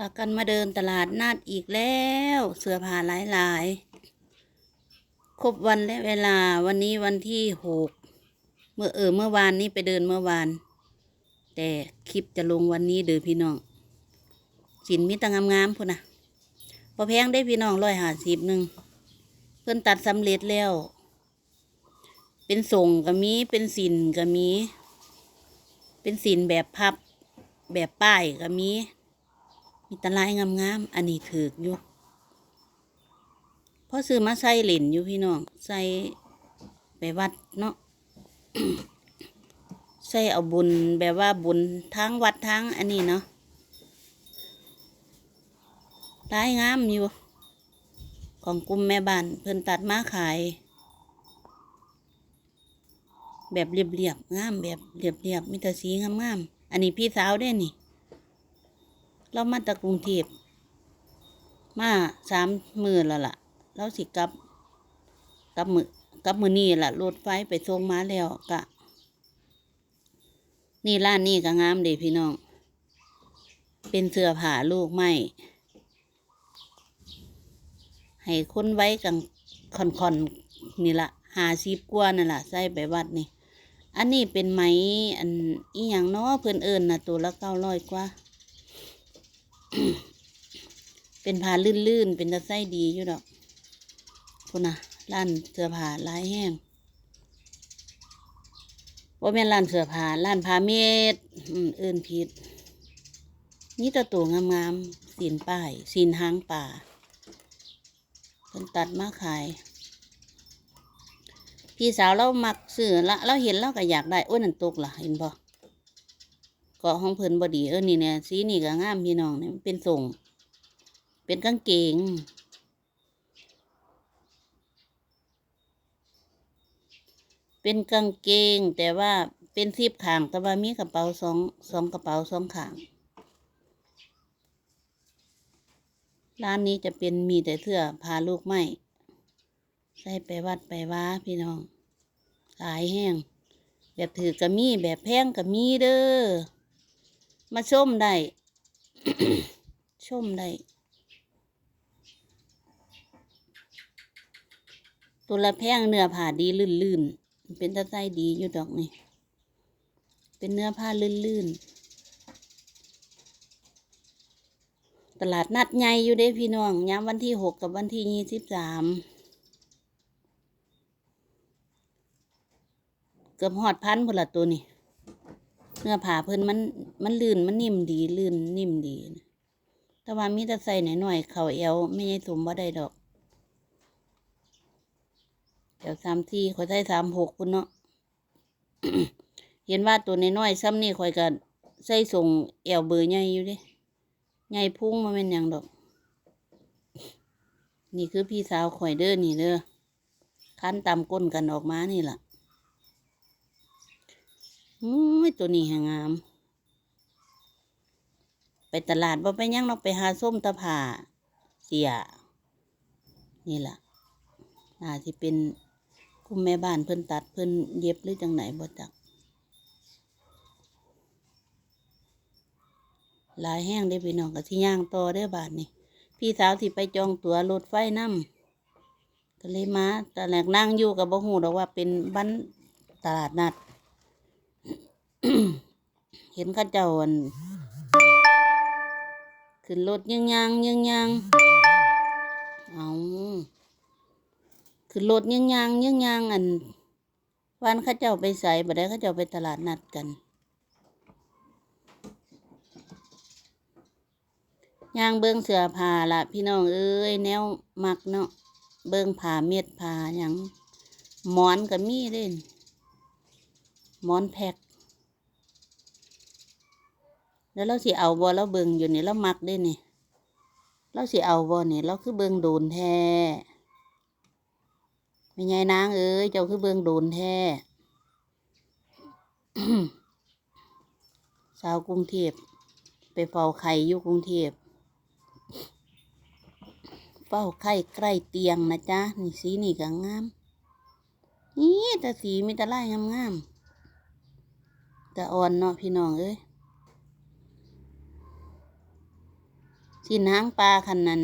พากันมาเดินตลาดนัดอีกแล้ว เสื้อผ้าหลายหลายๆครบวันและเวลาวันนี้วันที่หกเมื่อเออเมื่อวานนี้ไปเดินเมื่อวาน แต่คลิปจะลงวันนี้เด้อพี่น้อง สินมีตังงามๆพุ่นนะพอแพงได้พี่น้องร้อยหาสิบหนึ่งเพิ่นตัดสำเร็จแล้ว เป็นส่งก็มีเป็นสินก็มี เป็นสินแบบพับแบบป้ายก็มี มีตะลายงามๆ อันนี้ถือกอยู่พอซื้อมาใส่เหรียญอยู่พี่น้อง ใส่ไปวัดเนาะ ใส่เอาบุญแบบว่าบุญทั้งวัดทั้งอันนี้เนาะลายงามอยู่ ของกลุ่มแม่บ้านเพิ่นตัดมาขาย แบบเรียบๆงามแบบเรียบๆมีแต่สีงามๆอันนี้พี่สาวได้นี่ เรามาจากกรุงเทพมาสามมือแล้วล่ะ เราสิกลับกลับมือกลับมือนี่ล่ะรถไฟไปส่งมาแล้วกะ นี่ร้านนี้ก็งามเดีพี่น้อง เป็นเสื้อผ้าลูกไม้ให้คนไว้กังคอนคอนนี่ละหาซีบกว่านั่นล่ะใส่ไปวัดนี่ อันนี้เป็นไหมอันอีหยังเนาะเพื่อนเอิญนะตัวละเก้าร้อยกว่า เป็นผ้าลื่นๆ เป็นตะไส้ดีอยู่ดอกคุณนะร้านเสื้อผ้าลายแห้งว่าแม่นร้านเสื้อผ้าร้านผ้าเม็ดอืมเอิญผิด นี่ตัวตัวงามๆสีนป้ายสีนหางป่าเป็นตัดมาขาย พี่สาวเรามักซื้อละเราเห็นเราก็อยากได้ โอ้ยนั่นตกล่ะ เห็นบ่ เกาะของเพิ่นบอดีเออนี่เนี่ยสีนี่ก็งามพี่น้องเนี่ยมันเป็นส่ง เป็นกางเกงเป็นกางเกง แต่ว่าเป็นซีบขางแต่ว่ามีกระเป๋าสองสองกระเป๋าสองขาง ร้านนี้จะเป็นมีแต่เสื้อพาลูกไม้ใส่ไปวัดไปว้าพี่น้องขายแห้งแบบถือกระมีแบบแพงกระมีเด้อ มาชมได้ชมได้ตัวละแพงเนื้อผ้าดีลื่นๆ เป็นตะไคร้ดีอยู่ดอกนี่ เป็นเนื้อผ้าลื่นๆ ตลาดนัดใหญ่อยู่เด้พี่น้องย้ำวันที่หกกับวันที่ยี่สิบสามเกือบหอดพันพนละตัวนี่ เนื้อผ้าเพิ่นมันมันลื่นมันนิ่มดีลื่นนิ่มดีนะแต่ว่ามีแต่ใส่หน่อยๆเข่าเอวไม่ใช่สมว่าได้ดอกเดี๋ยวสามที่ข่อยใส่สามหกคุณเนาะเห็นว่าตัวน้อยๆซ้ำนี่ข่อยก็ใส่ส่งแอวเบอร์ใหญ่อยู่ดิใหญ่พุ่งมาเป็นอย่างดอก นี่คือพี่สาวข่อยเด้อนี่เด้อคั้นตามก้นกันออกมานี่แหละ อุ้ยตัวนี้หางาม ไปตลาดบ่ไปหยังเราไปหาส้มตะผ่าเสีย นี่ล่ะอาจจะเป็นคุมแม่บ้านเพิ่นตัดเพิ่นเย็บหรือจังไหนบ่จักลายแห้งได้พี่น้องกับที่ย่างต่อได้บาทนี่พี่สาวที่ไปจองตั๋วรถไฟนำก็เลยมาแตอนแรกนั่งอยู่กับบ่ฮู้ดอกว่าเป็นบ้านตลาดนัด เห็นข้าเจ้าอันขึ้นรถยังยังยังยังเอาคือรถยังยางยังยางอันวันข้าเจ้าไปใส่บ่ได้ข้าเจ้าไปตลาดนัดกันยางเบิ้งเสือผ้าละพี่น้องเอ้ยแนวมักเนาะเบิ้งผ้าเม็ดผ้าหยังหมอนก็มีเล่นหมอนแพก แล้วเราสิเอาบ่เราเบิงอยู่นี่เรามักเด้นี่เราสิเอาบ่นี่เราคือเบิงโดนแท้ไม่ไงนางเอ้ยเจ้าคือเบืองโดนแท้สาวกรุงเทพไปเฝ้าไข่อยู่กรุงเทพเฝ้าไข่ใกล้เตียงนะจ๊ะนี่สีนี่ก็งามนี่แต่สีมีแต่ลายงามงามๆแต่อ่อนเนาะพี่น้องเอ้ย สินหางปลาคันนั้น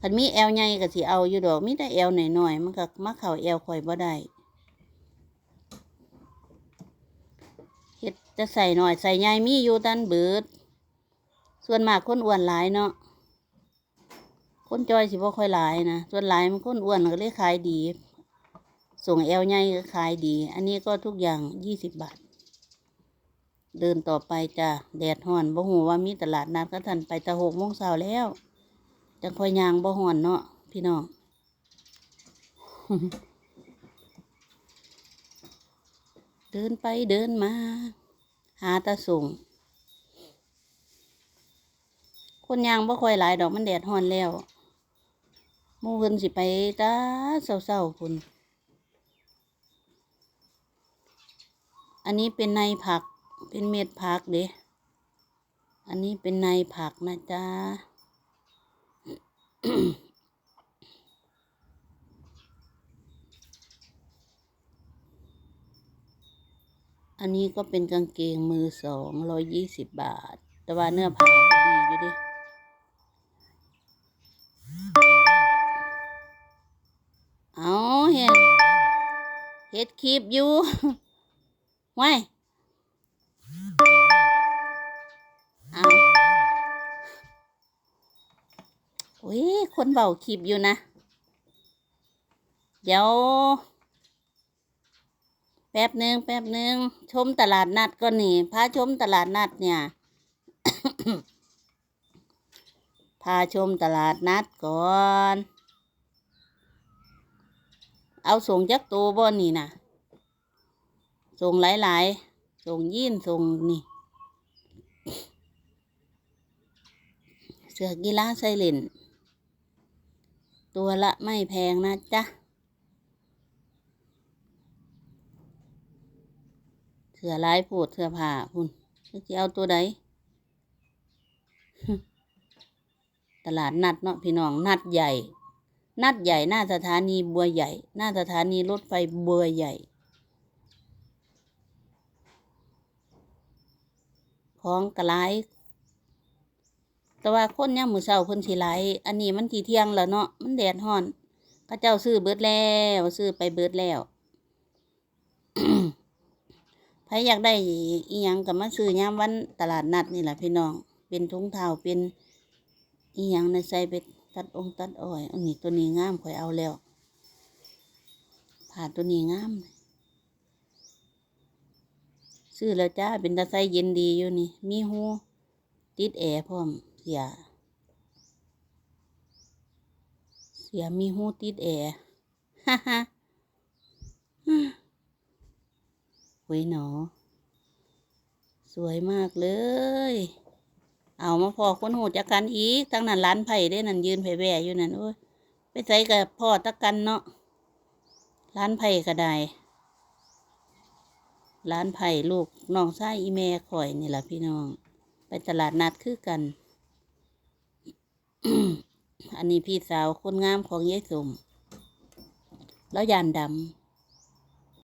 คันมีแอวใหญ่ก็สิเอาอยู่ดอกมีแต่แอวหน่อยๆมันก็มาเข้าแอวข่อยบ่ได้เฮ็ดจะใส่หน่อยใส่ใหญ่มีอยู่ตันเบิด ส่วนมากคนอ้วนหลายเนาะคนจอยสิบ่ค่อยหลายนะส่วนหลายมันคนอ้วนก็เลยขายดี ส่งแอลใหญ่ก็ขายดี อันนี้ก็ทุกอย่างยี่สิบบาท เดินต่อไปจ้ะแดดห่อนบ่หูว่ามีตลาดนัดก็ทันไปต่หกโมงเช้าแล้วจังคอยยางบ่ห่อนเนาะพี่น้องเดินไปเดินมา หาตาส่งคนยางบ่ค่อยหลายดอกมันแดดห่อนแล้วมู่เพิ่นสิไปตาเศร้าๆพุ่นอันนี้เป็นในผัก เป็นเม็ดผักเด้อันนี้เป็นในผักนะจ๊ะอันนี้ก็เป็นกางเกงมือสองร้อยยี่สิบบาท แต่ว่าเนื้อผ้าก็ดีอยู่ดิเอาเห็นเฮ็ดคลิปอยู่ไว้ อ้ยคนเบาคลิปอยู่นะ เดี๋ยว แป๊บหนึ่งแป๊บหนึ่งชมตลาดนัดก่อนนี่พาชมตลาดนัดเนี่ยพาชมตลาดนัดก่อน เอาส่งจักตัวบ่นี่นะส่งหลายๆ ส่งยีนส่งนี่ เสื้อกีฬาใส่เลน ตัวละไม่แพงนะจ๊ะ เสื้อลายผูดเสื้อผ้าพุ่นจะเอาตัวใดตลาดนัดเนาะพี่น้องนัดใหญ่ นัดใหญ่หน้าสถานีบัวใหญ่ หน้าสถานีรถไฟบัวใหญ่ ของกระไร แต่ว่าคนย่ามมือเช้าเพิ่นสิไหลอันนี้มันทีเที่ยงแล้วเนาะมันแดดฮ้อนพระเจ้าซื้อเบิดแล้วซื้อไปเบิดแล้วใครอยากได้อีหยังก็มาซื้อยามวันตลาดนัดนี่แหละพี่น้อง เป็นถุงเท้าเป็นอีหยังในใส่ไปตัดองตัดอ้อย อันนี้ตัวนี้งามข่อยเอาแล้วผ่าตัวนี้งามซื้อแล้วจ้าเป็นตาไซเย็นดีอยู่นี่ มีหูติดแอร์พร้อม สีย เสียมีหูติดแอร์ฮ่าฮ่าเว้ยหนอ สวยมากเลย เอามาพอคนหูจักกันอีก ทั้งนั้นร้านไผ่ได้นั่นยืนไผ่แว่อยู่นั่นโอ้ยไปใส่กับพ่อตะกันเนาะร้านไผ่ก็ได้ร้านไผ่ลูกน้องชายอีแม่ข่อยนี่แหละพี่น้อง ไปตลาดนัดคือกัน อันนี้พี่สาวคนงามของยายสมแล้วยานดำ